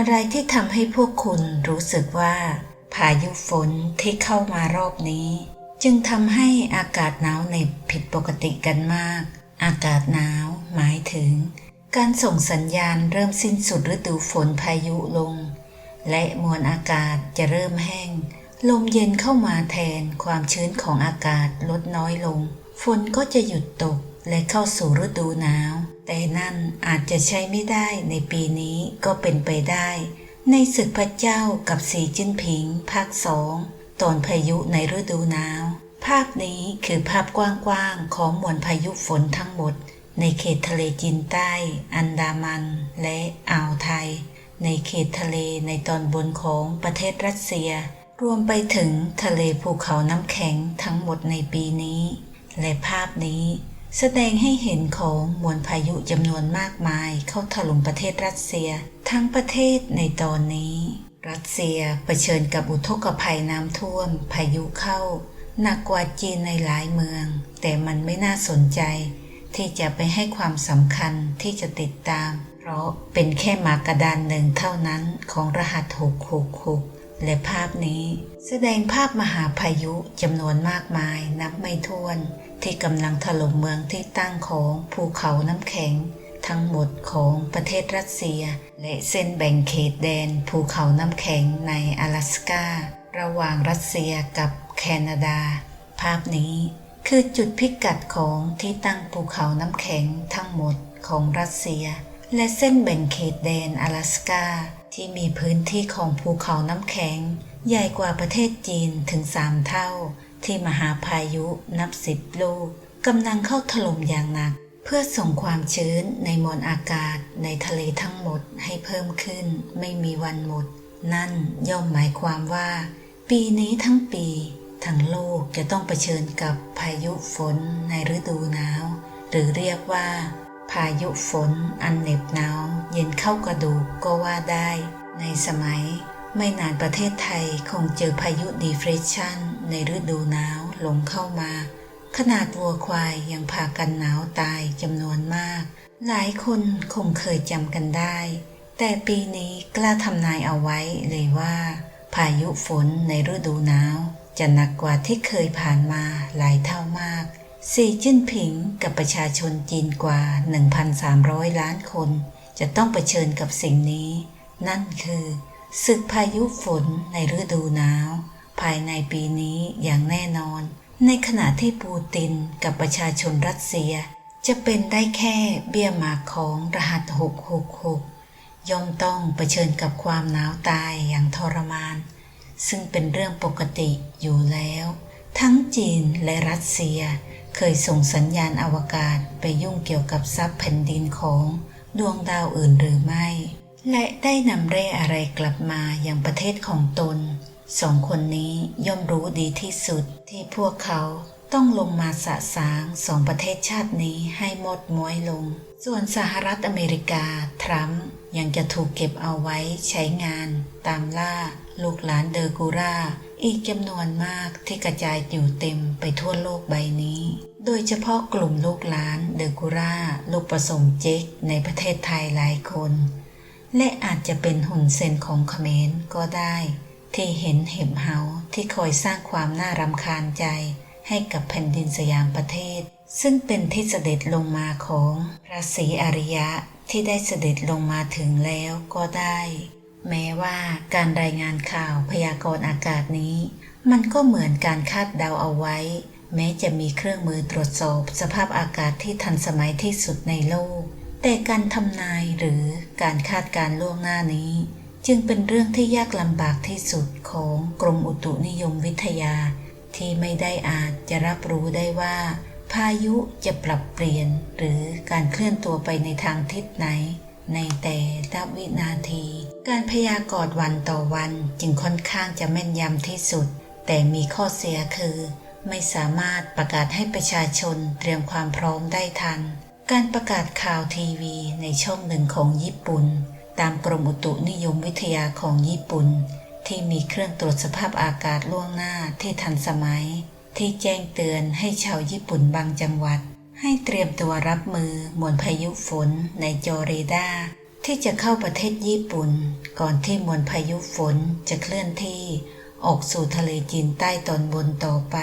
อะไรที่ทำให้พวกคุณรู้สึกว่า พายุฝนที่เข้ามารอบนี้ จึงทำให้อากาศหนาวเหน็บผิดปกติกันมาก อากาศหนาวหมายถึง การส่งสัญญาณเริ่มสิ้นสุดฤดูฝนพายุลง และมวลอากาศจะเริ่มแห้ง ลมเย็นเข้ามาแทนความชื้นของอากาศลดน้อยลง ฝนก็จะหยุดตก และเข้าสู่ฤดูหนาว แต่นั่นอาจจะใช้ไม่ได้ในปีนี้ก็เป็นไปได้ ในศึกพระเจ้ากับสีจิ้นผิง ภาคสองตอนพายุในฤดูหนาว ภาพนี้คือภาพกว้างๆของมวลพายุฝนทั้งหมด ในเขตทะเลจีนใต้ อันดามัน และอ่าวไทย ในเขตทะเลในตอนบนของประเทศรัสเซีย รวมไปถึงทะเลภูเขาน้ำแข็งทั้งหมดในปีนี้ และภาพนี้ แสดงให้เห็นของมวลพายุจำนวนมากมายเข้าถล่มประเทศรัสเซีย ทั้งประเทศในตอนนี้ รัสเซียเผชิญกับอุทกภัยน้ำท่วม พายุเข้าหนักกว่าจีนในหลายเมือง แต่มันไม่น่าสนใจ ที่จะไปให้ความสำคัญที่จะติดตาม เพราะเป็นแค่มากระดานหนึ่งเท่านั้นของรหัส666และภาพนี้ แสดงภาพมหาพายุจำนวนมากมายนับไม่ถ้วน ที่กำลังถล่มเมืองที่ตั้งของภูเขาน้ำแข็ง ทั้งหมดของประเทศรัสเซีย และเส้นแบ่งเขตแดนภูเขาน้ำแข็งใน阿拉สการะหว่างรัสเซียกับแคนาดา ภาพนี้คือจุดพิกัดของที่ตั้งภูเขาน้ำแข็งทั้งหมดของรัสเซีย และเส้นแบ่งเขตแดน阿拉สกาที่มีพื้นที่ของภูเขาน้ำแข็ง ใหญ่กว่าประเทศจีนถึงสามเท่า ที่มหาพายุนับสิบลูกกำลังเข้าถล่มอย่างหนัก เพื่อส่งความชื้นในมวลอากาศในทะเลทั้งหมดให้เพิ่มขึ้น ไม่มีวันหมด นั่นย่อมหมายความว่า ปีนี้ทั้งปีทั้งโลกจะต้องเผชิญกับพายุฝนในฤดูหนาว หรือเรียกว่า พายุฝนอันเหน็บหนาว เย็นเข้ากระดูกก็ว่าได้ ในสมัย ไม่นานประเทศไทยคงเจอพายุดีเฟรชันในฤดูหนาวลงเข้ามา ขนาดวัวควายยังพากันหนาวตายจำนวนมาก หลายคนคงเคยจำกันได้ แต่ปีนี้กล้าทำนายเอาไว้เลยว่า พายุฝนในฤดูหนาว จะหนักกว่าที่เคยผ่านมาหลายเท่ามาก สีจิ้นผิงกับประชาชนจีนกว่า 1,300 ล้านคน จะต้องเผชิญกับสิ่งนี้ นั่นคือ ศึกพายุฝนในฤดูหนาว ภายในปีนี้อย่างแน่นอน ในขณะที่ปูตินกับประชาชนรัสเซีย จะเป็นได้แค่เบี้ยหมากของรหัส 666 ย่อมต้องเผชิญกับความหนาวตายอย่างทรมาน ซึ่งเป็นเรื่องปกติอยู่แล้ว ทั้งจีนและรัสเซียเคยส่งสัญญาณอวกาศไปยุ่งเกี่ยวกับทรัพย์แผ่นดินของดวงดาวอื่นหรือไม่ และได้นำเร่อะไรกลับมาอย่างประเทศของตน สองคนนี้ย่อมรู้ดีที่สุดที่พวกเขาต้องลงมาสะสางสองประเทศชาตินี้ให้หมดม้วยลง ส่วนสหรัฐอเมริกา ทรัมป์ยังจะถูกเก็บเอาไว้ใช้งาน ตามล่า ลูกหลานเดอร์กูราอีกจำนวนมากที่กระจายอยู่เต็มไปทั่วโลกใบนี้ โดยเฉพาะกลุ่มลูกหลานเดอร์กูราลูกผสมเจ๊กในประเทศไทยหลายคน และอาจจะเป็นหุ่นเซนของเขมรก็ได้ ที่เห็นเห็บเฮาที่คอยสร้างความน่ารำคาญใจให้กับแผ่นดินสยามประเทศ ซึ่งเป็นที่เสด็จลงมาของพระศรีอริยะที่ได้เสด็จลงมาถึงแล้วก็ได้ แม้ว่าการรายงานข่าวพยากรณ์อากาศนี้ มันก็เหมือนการคาดเดาเอาไว้ แม้จะมีเครื่องมือตรวจสอบสภาพอากาศที่ทันสมัยที่สุดในโลก แต่การทำนายหรือ การคาดการล่วงหน้านี้ จึงเป็นเรื่องที่ยากลำบากที่สุดของกรมอุตุนิยมวิทยา ที่ไม่ได้อาจจะรับรู้ได้ว่า พายุจะปรับเปลี่ยนหรือการเคลื่อนตัวไปในทางทิศไหน ในแต่ละวินาที การพยากรณ์วันต่อวันจึงค่อนข้างจะแม่นยำที่สุด แต่มีข้อเสียคือ ไม่สามารถประกาศให้ประชาชนเตรียมความพร้อมได้ทัน การประกาศข่าวทีวีในช่องหนึ่งของญี่ปุ่น ตามกรมอุตุนิยมวิทยาของญี่ปุ่น ที่มีเครื่องตรวจสภาพอากาศล่วงหน้าที่ทันสมัย ที่แจ้งเตือนให้ชาวญี่ปุ่นบางจังหวัด ให้เตรียมตัวรับมือมวลพายุฝนในจอเรดาที่จะเข้าประเทศญี่ปุ่น ก่อนที่มวลพายุฝนจะเคลื่อนที่ ออกสู่ทะเลจีนใต้ตอนบนต่อไป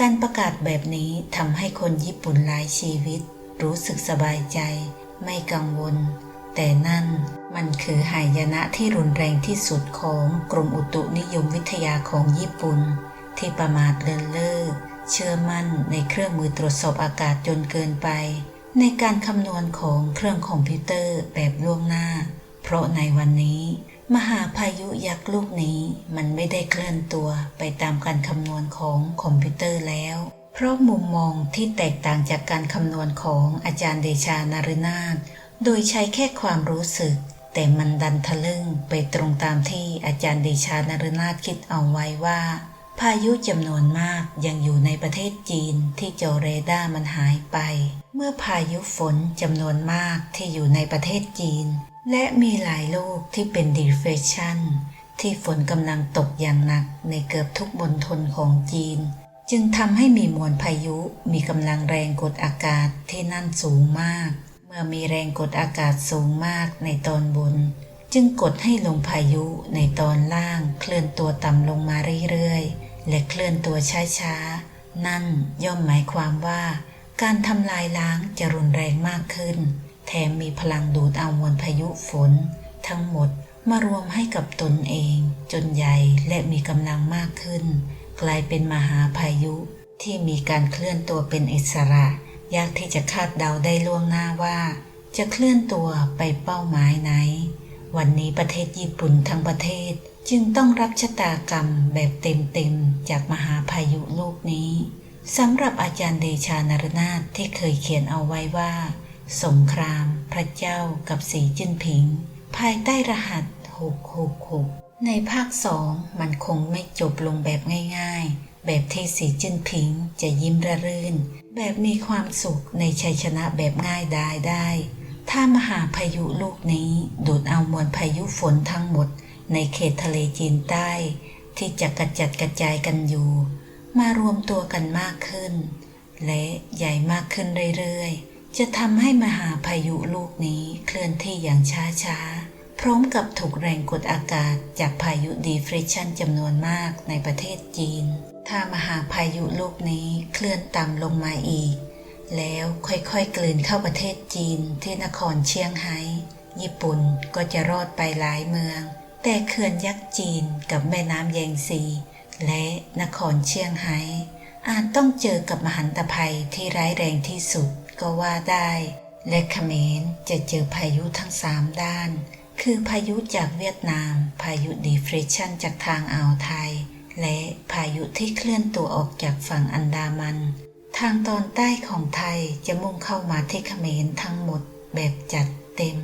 การประกาศแบบนี้ทำให้คนญี่ปุ่นหลายชีวิต รู้สึกสบายใจ ไม่กังวล แต่นั่นมันคือหายนะที่รุนแรงที่สุดของกรมอุตุนิยมวิทยาของญี่ปุ่น ที่ประมาทเลินเล่อเชื่อมั่นในเครื่องมือตรวจสอบอากาศจนเกินไป ในการคำนวณของเครื่องคอมพิวเตอร์แบบล่วงหน้า เพราะในวันนี้มหาพายุยักษ์ลูกนี้มันไม่ได้เคลื่อนตัวไปตามการคำนวณของคอมพิวเตอร์แล้ว เพราะมุมมองที่แตกต่างจากการคำนวณของอาจารย์เดชานารนาถโดยใช้แค่ความรู้สึก แต่มันดันทะลึ่งไปตรงตามที่อาจารย์เดชานารนาถคิดเอาไว้ว่า พายุจำนวนมากยังอยู่ในประเทศจีนที่จอเรดาร์มันหายไป เมื่อพายุฝนจำนวนมากที่อยู่ในประเทศจีน และมีหลายลูกที่เป็นดีเฟชันที่ฝนกำลังตกอย่างหนักในเกือบทุกมณฑลของจีน จึงทำให้มีมวลพายุมีกำลังแรงกดอากาศที่นั่นสูงมาก เมื่อมีแรงกดอากาศสูงมากในตอนบน จึงกดให้ลมพายุในตอนล่างเคลื่อนตัวต่ำลงมาเรื่อยๆ และเคลื่อนตัวช้าๆ นั่นย่อมหมายความว่า การทำลายล้างจะรุนแรงมากขึ้น แถมมีพลังดูดเอามวลพายุฝน ทั้งหมดมารวมให้กับตนเอง จนใหญ่และมีกำลังมากขึ้น กลายเป็นมหาพายุที่มีการเคลื่อนตัวเป็นอิสระ ยากที่จะคาดเดาได้ล่วงหน้าว่า จะเคลื่อนตัวไปเป้าหมายไหน วันนี้ประเทศญี่ปุ่นทั้งประเทศจึงต้องรับชะตากรรมแบบเต็มๆจากมหาพายุลูกนี้สำหรับอาจารย์เดชานารนาถที่เคยเขียนเอาไว้ว่า สงคราม พระเจ้ากับสีจิ้นผิง ภายใต้รหัส 666 ในภาคสองมันคงไม่จบลงแบบง่ายๆ แบบที่สีจิ้นผิงจะยิ้มระรื่น แบบมีความสุขในชัยชนะแบบง่ายดายได้ ถ้ามหาพายุลูกนี้ดูดเอามวลพายุฝนทั้งหมด ในเขตทะเลจีนใต้ ที่จะกระจัดกระจายกันอยู่ มารวมตัวกันมากขึ้น และใหญ่มากขึ้นเรื่อยๆ จะทำให้มหาพายุลูกนี้เคลื่อนที่อย่างช้าๆ พร้อมกับถูกแรงกดอากาศจากพายุดีเฟรชันจำนวนมากในประเทศจีน ถ้ามหาพายุลูกนี้เคลื่อนต่ำลงมาอีก แล้วค่อยๆกลืนเข้าประเทศจีนที่นครเชียงไฮ้ญี่ปุ่นก็จะรอดไปหลายเมือง แต่เขื่อนยักษ์จีนกับแม่น้ำแยงซี และนครเชียงไฮ้อาจต้องเจอกับมหันตภัยที่ร้ายแรงที่สุดก็ว่าได้ และเขมรจะเจอพายุทั้งสามด้าน คือพายุจากเวียดนาม พายุดีเฟรชันจากทางอ่าวไทย และพายุที่เคลื่อนตัวออกจากฝั่งอันดามัน ทางตอนใต้ของไทยจะมุ่งเข้ามาที่เขมรทั้งหมดแบบจัดเต็ม